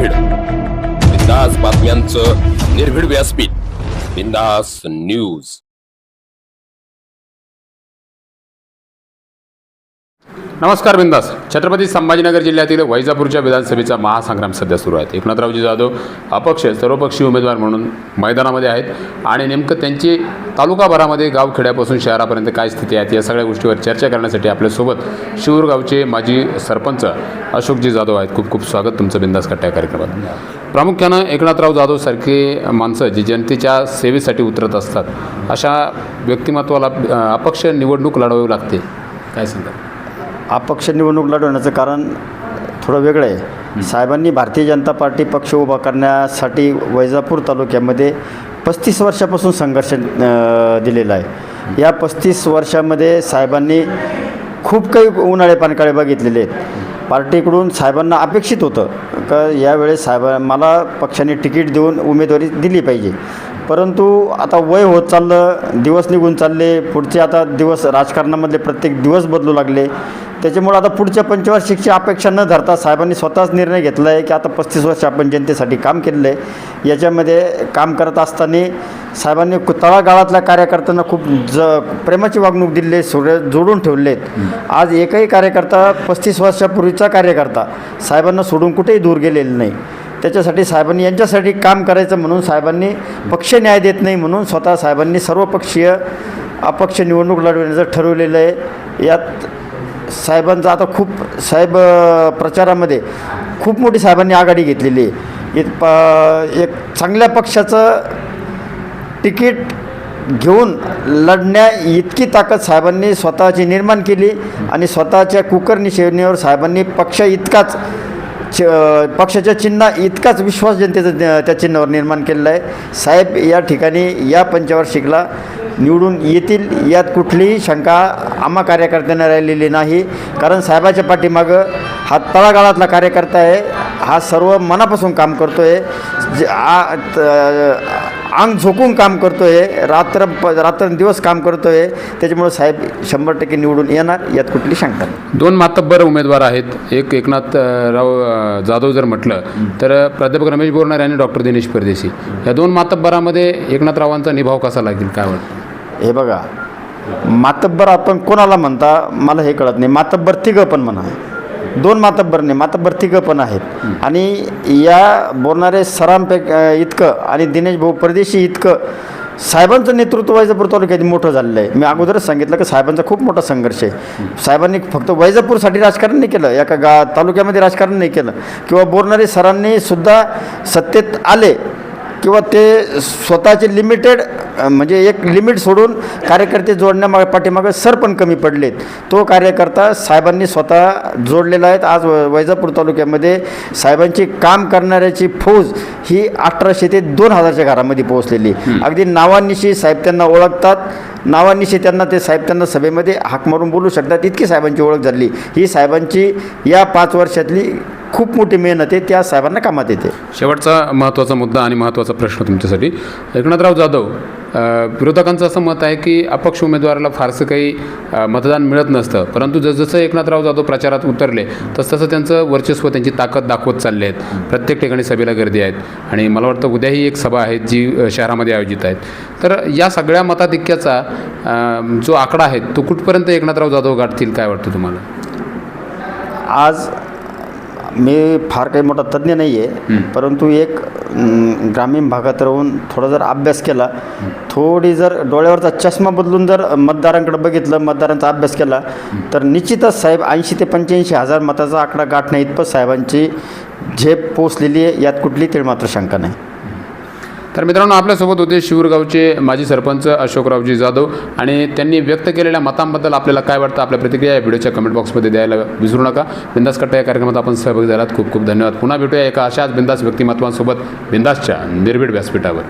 निर्भीड बिंदास बातम्यांचं निर्भीड व्यासपीठ. बिंदास न्यूज. नमस्कार बिंदास. छत्रपती संभाजीनगर जिल्ह्यातील वैजापूरच्या विधानसभेचा महासंग्राम सध्या सुरू आहे. एकनाथरावजी जाधव अपक्ष सर्वपक्षीय उमेदवार म्हणून मैदानामध्ये आहेत आणि नेमकं त्यांची तालुकाभरामध्ये गावखेड्यापासून शहरापर्यंत काय स्थिती आहे या सगळ्या गोष्टीवर चर्चा करण्यासाठी आपल्यासोबत शिवूर गावचे माजी सरपंच अशोकजी जाधव आहेत. खूप खूप स्वागत तुमचं बिंदास कट्टा या कार्यक्रमात. प्रामुख्यानं एकनाथराव जाधव सारखे माणसं जी जनतेच्या सेवेसाठी उतरत असतात अशा व्यक्तिमत्वाला अपक्ष निवडणूक लढवावी लागते. काय सांगतात अपक्ष निवडणूक लढवण्याचं कारण थोडं वेगळं आहे. साहेबांनी भारतीय जनता पार्टी पक्ष उभा करण्यासाठी वैजापूर तालुक्यामध्ये पस्तीस वर्षापासून संघर्ष दिलेला आहे. या पस्तीस वर्षामध्ये साहेबांनी खूप काही उन्हाळे पानकाळे बघितलेले आहेत. पार्टीकडून साहेबांना अपेक्षित होतं का यावेळेस साहेबा मला पक्षाने तिकीट देऊन उमेदवारी दिली पाहिजे. परंतु आता वय होत चाललं दिवस निघून चालले पुढचे आता दिवस राजकारणामधले प्रत्येक दिवस बदलू लागले. त्याच्यामुळं आता पुढच्या पंचवार्षिकची अपेक्षा न धरता साहेबांनी स्वतःच निर्णय घेतला आहे की आता पस्तीस वर्ष आपण जनतेसाठी काम केलेलं आहे याच्यामध्ये काम करत असताना साहेबांनी तळागाळातल्या कार्यकर्त्यांना खूप ज प्रेमाची वागणूक दिली आहे जोडून ठेवले आहेत आज एकही कार्यकर्ता पस्तीस वर्षापूर्वीचा कार्यकर्ता साहेबांना सोडून कुठेही दूर गेलेला नाही. त्याच्यासाठी साहेबांनी यांच्यासाठी काम करायचं म्हणून साहेबांनी पक्ष न्याय देत नाही म्हणून स्वतः साहेबांनी सर्वपक्षीय अपक्ष निवडणूक लढवण्याचं ठरवलेलं आहे. यात साहेबांचं आता खूप साहेब प्रचारामध्ये खूप मोठी साहेबांनी आघाडी घेतलेली आहे. इत प एक चांगल्या पक्षाचं तिकीट घेऊन लढण्या इतकी ताकद साहेबांनी स्वतःची निर्माण केली आणि स्वतःच्या कुकरनी शेवणीवर साहेबांनी पक्ष इतकाच च पक्षाच्या चिन्हा इतकाच विश्वास जनतेचा त्या- त्या चिन्हावर निर्माण केलेला आहे. साहेब या ठिकाणी या पंचवार्षिकला निवडून येतील यात कुठलीही शंका आम्हा कार्यकर्त्यांना राहिलेली नाही. कारण साहेबाच्या पाठीमागं हा तळागाळातला कार्यकर्ता आहे हा सर्व मनापासून काम करतो आहे जे आ- त- अंग झोकून काम करतो आहे रात्र रात्र दिवस काम करतो आहे त्याच्यामुळं साहेब शंभर टक्के निवडून येणार यात कुठली शंका नाही. दोन मातब्बर उमेदवार आहेत. एक एकनाथ राव जाधव जर म्हटलं तर प्राध्यापक रमेश बोरणार आणि डॉक्टर दिनेश परदेशी. या दोन मातब्बरामध्ये एकनाथरावांचा निभाव कसा लागेल काय वाटतं? हे बघा. मातब्बर आपण कोणाला म्हणता? मला हे कळत नाही. मातब्बर तिघं पण म्हणा. दोन मातब्बर नाही मातब्बर तिघं पण आहेत. आणि या बोलणारे सरांपैकी इतकं आणि दिनेश भाऊ परदेशी इतकं. साहेबांचं नेतृत्व वैजापूर तालुक्यात मोठं झालेलं आहे. मी अगोदरच सांगितलं की साहेबांचा खूप मोठा संघर्ष आहे. साहेबांनी फक्त वैजापूरसाठी राजकारण नाही केलं. एका गा तालुक्यामध्ये राजकारण नाही केलं. किंवा बोरणारे सरांनी सुद्धा सत्तेत आले. किंवा ते स्वतःचे लिमिटेड म्हणजे एक लिमिट सोडून कार्यकर्ते जोडण्यामागे पाठीमागं सर पण कमी पडलेत. तो कार्यकर्ता साहेबांनी स्वतः जोडलेला आहे आज व- वैजापूर तालुक्यामध्ये साहेबांची काम करणाऱ्याची फौज ही अठराशे ते दोन हजारच्या घरामध्ये पोहोचलेली. अगदी नावानिशी साहेब त्यांना ओळखतात. नावानिशी त्यांना ते साहेब त्यांना सभेमध्ये हाक मारून बोलू शकतात. इतकी साहेबांची ओळख झाली. ही साहेबांची या पाच वर्षातली खूप मोठी मेहनत आहे त्या साहेबांना कामात येते. शेवटचा महत्त्वाचा मुद्दा आणि महत्त्वाचा प्रश्न तुमच्यासाठी. एकनाथराव जाधव विरोधकांचं असं मत आहे की अपक्ष उमेदवाराला फारसं काही मतदान मिळत नसतं. परंतु जसजसं एकनाथराव जाधव प्रचारात उतरले तसतसं त्यांचं वर्चस्व त्यांची ताकद दाखवत चालले आहेत. प्रत्येक ठिकाणी सभेला गर्दी आहेत. आणि मला वाटतं उद्याही एक सभा आहे जी शहरामध्ये आयोजित आहेत. तर या सगळ्या मताधिक्याचा जो आकडा आहे तो कुठपर्यंत एकनाथराव जाधव गाठतील काय वाटतं तुम्हाला? आज मी फार काही मोठा तज्ज्ञ नाही आहे परंतु एक ग्रामीण भागात राहून थोडा जर अभ्यास केला थोडी जर डोळ्यावरचा चष्मा बदलून जर मतदारांकडे बघितलं मतदारांचा अभ्यास केला तर निश्चितच साहेब ऐंशी ते पंच्याऐंशी हजार मताचा आकडा गाठण्या इतपत साहेबांची झेप पोचलेली आहे यात कुठली तीळ मात्र शंका नाही. तर मित्रांनो आपल्यासोबत होते शिवरगावचे माजी सरपंच अशोकरावजी जाधव आणि त्यांनी व्यक्त केलेल्या मतांबद्दल आपल्याला काय वाटतं आपल्या प्रतिक्रिया या व्हिडिओच्या कमेंट बॉक्समध्ये द्यायला विसरू नका. बिंदास कट्टा या कार्यक्रमात आपण सहभागी झालात. खूप खूप धन्यवाद. पुन्हा भेटूया एका अशाच बिंदास व्यक्तिमत्वांसोबत बिंदासच्या निर्भीड व्यासपीठावर.